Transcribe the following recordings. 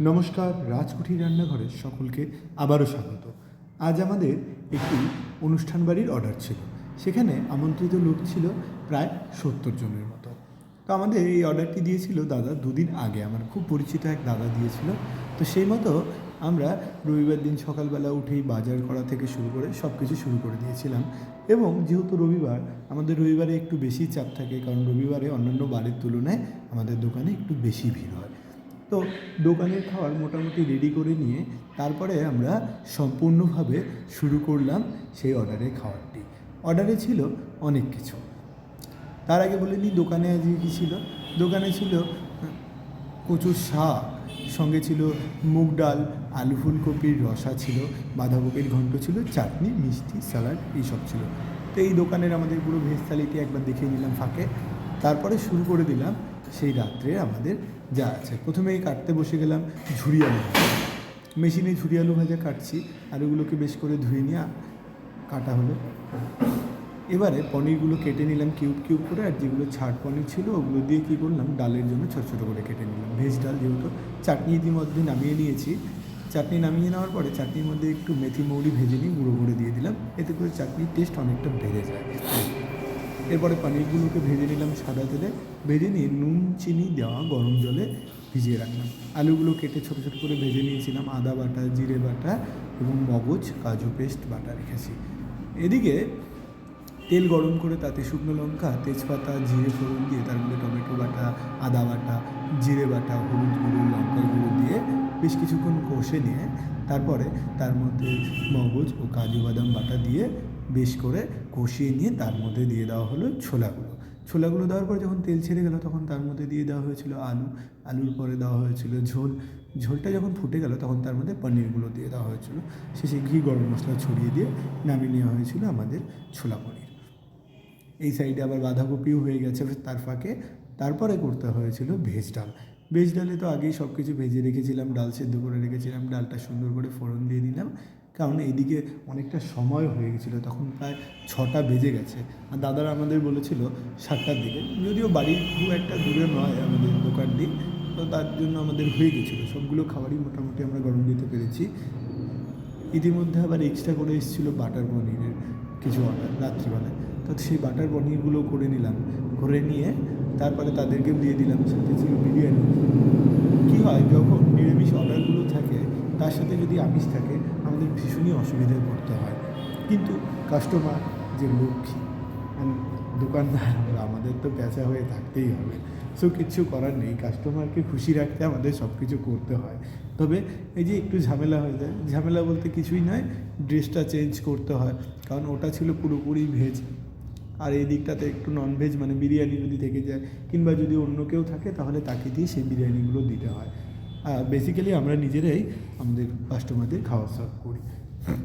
নমস্কার রাজকুঠি রান্নাঘরের সকলকে আবারও স্বাগত। আজ আমাদের একটি অনুষ্ঠান বাড়ির অর্ডার ছিল। সেখানে আমন্ত্রিত লোক ছিল প্রায় সত্তর জনের মতো। তো আমাদের এই অর্ডারটি দিয়েছিল দাদা দুদিন আগে। আমার খুব পরিচিত এক দাদা দিয়েছিল। তো সেই মতো আমরা রবিবার দিন সকালবেলা উঠেই বাজার করা থেকে শুরু করে সব কিছু শুরু করে দিয়েছিলাম। এবং যেহেতু রবিবার, আমাদের রবিবারে একটু বেশি চাপ থাকে কারণ রবিবারে অন্যান্য বারের তুলনায় আমাদের দোকানে একটু বেশি ভিড় হয়। তো দোকানের খাবার মোটামুটি রেডি করে নিয়ে তারপরে আমরা সম্পূর্ণভাবে শুরু করলাম সেই অর্ডারের খাবারটি। অর্ডারে ছিল অনেক কিছু। তার আগে বলে নিই দোকানে আজকে কী ছিল? দোকানে ছিল কচুর শাক, সঙ্গে ছিল মুগ ডাল, আলু ফুলকপির রসা ছিল, বাঁধাকপির ঘন্ট ছিল, চাটনি, মিষ্টি, স্যালাড, এইসব ছিল। তো এই দোকানের আমাদের পুরো ভেজ থালিটি একবার দেখিয়ে নিলাম ফাঁকে। তারপরে শুরু করে দিলাম সেই রাত্রে আমাদের যা আছে। প্রথমেই কাটতে বসে গেলাম ঝুড়ি আলু মেশিনে ঝুড়ি আলু ভাজা কাটছি, আলুগুলোকে বেশ করে ধুয়ে নিয়ে কাটা হলো। এবারে পনিরগুলো কেটে নিলাম কিউব কিউব করে, আর যেগুলো ছাড় পনির ছিল ওগুলো দিয়ে কী করলাম, ডালের জন্য ছোটো ছোটো করে কেটে নিলাম। ভেজ ডাল যেহেতু চাটনি ইতিমধ্যে নামিয়ে নিয়েছি, চাটনি নামিয়ে নেওয়ার পরে চাটনির মধ্যে একটু মেথি মৌরি ভেজে নিয়ে গুঁড়ো করে দিয়ে দিলাম। এতে করে চাটনির টেস্ট অনেকটা বেড়ে যায়। এরপরে পানিরগুলোকে ভেজে নিলাম সাদা তেলে। ভেজে নিয়ে নুন, চিনি দেওয়া গরম জলে ভিজিয়ে রাখলাম। আলুগুলো কেটে ছোটো ছোটো করে ভেজে নিয়েছিলাম আদা বাটা, জিরে বাটা এবং মগজ, কাজু পেস্ট, বাটা রেখেছি। এদিকে তেল গরম করে তাতে শুকনো লঙ্কা, তেজপাতা, জিরে ফোড়ন দিয়ে তার মধ্যে টমেটো বাটা, আদা বাটা, জিরে বাটা, হলুদ গুঁড়ো লঙ্কা গুঁড়ো বেশ কিছুক্ষণ কষে নিয়ে তারপরে তার মধ্যে মগজ ও কাজু বাদাম বাটা দিয়ে বেশ করে কষিয়ে নিয়ে তার মধ্যে দিয়ে দেওয়া হলো ছোলাগুলো। ছোলাগুলো দেওয়ার পর যখন তেল ছেড়ে গেল তখন তার মধ্যে দিয়ে দেওয়া হয়েছিল আলু। আলুর পরে দেওয়া হয়েছিল ঝোল। ঝোলটা যখন ফুটে গেল তখন তার মধ্যে পনিরগুলো দিয়ে দেওয়া হয়েছিল। শেষে ঘি, গরম মশলা ছড়িয়ে দিয়ে নামিয়ে নেওয়া হয়েছিল আমাদের ছোলা পনির। এই সাইডে আবার বাঁধাকপিও হয়ে গেছে, তার ফাঁকে। তারপরে করতে হয়েছিল ভেজ ডাল। ভেজ ডালে তো আগেই সব কিছু ভেজে রেখেছিলাম, ডাল সেদ্ধ করে রেখেছিলাম, ডালটা সুন্দর করে ফোড়ন দিয়ে দিলাম। কারণ এইদিকে অনেকটা সময় হয়ে গেছিল, তখন প্রায় ছটা বেজে গেছে। আর দাদারা আমাদের বলেছিল সাতটার দিকে। যদিও বাড়ির খুব একটা দূরে নয় আমাদের দোকানটি তো তার জন্য আমাদের হয়ে গেছিল। সবগুলো খাবারই মোটামুটি আমরা গরম দিতে পেরেছি। ইতিমধ্যে আবার এক্সট্রা করে এসেছিল বাটার পনিরের কিছু অর্ডার রাত্রিবেলায়। তো সেই বাটার পনিরগুলো করে নিলাম। করে নিয়ে তারপরে তাদেরকে দিয়ে দিলাম। সাথে ছিল বিরিয়ানি। কী হয়, যখন নিরামিষ অর্ডারগুলো থাকে, তার সাথে যদি আমিষ থাকে, আমাদের ভীষণই অসুবিধায় পড়তে হয়। কিন্তু কাস্টমার যে লক্ষ্মী দোকানদার, আমরা আমাদের তো পেঁচা হয়ে থাকতেই হবে। সো কিচ্ছু করার নেই। কাস্টমারকে খুশি রাখতে আমাদের সব কিছু করতে হয়। তবে এই যে একটু ঝামেলা হয়ে যায়, ঝামেলা বলতে কিছুই নয় ড্রেসটা চেঞ্জ করতে হয়। কারণ ওটা ছিল পুরোপুরি ভেজ আর এই দিকটাতে একটু ননভেজ মানে বিরিয়ানি যদি থেকে যায়, কিংবা যদি অন্য কেউ থাকে, তাহলে তাকে দিয়ে সেই বিরিয়ানিগুলো দিতে হয়। বেসিক্যালি আমরা নিজেরাই আমাদের কাস্টমারদের খাওয়া সার্ভ করি।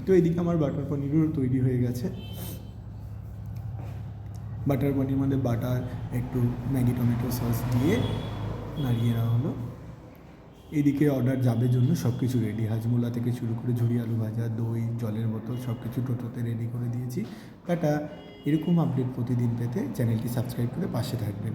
তো এইদিকে আমার বাটার পনিরও তৈরি হয়ে গেছে। বাটার পনির মধ্যে বাটার একটু ম্যাগি, টমেটো সস দিয়ে নাড়িয়ে নেওয়া হলো। এদিকে অর্ডার যাবে জন্য সব কিছু রেডি হাজমোলা থেকে শুরু করে ঝুড়ি আলু ভাজা, দই, জলের বোতল সব কিছু টোটোতে রেডি করে দিয়েছি। টাটা। এরকম আপডেট প্রতিদিন পেতে চ্যানেলটি সাবস্ক্রাইব করে পাশে থাকবেন।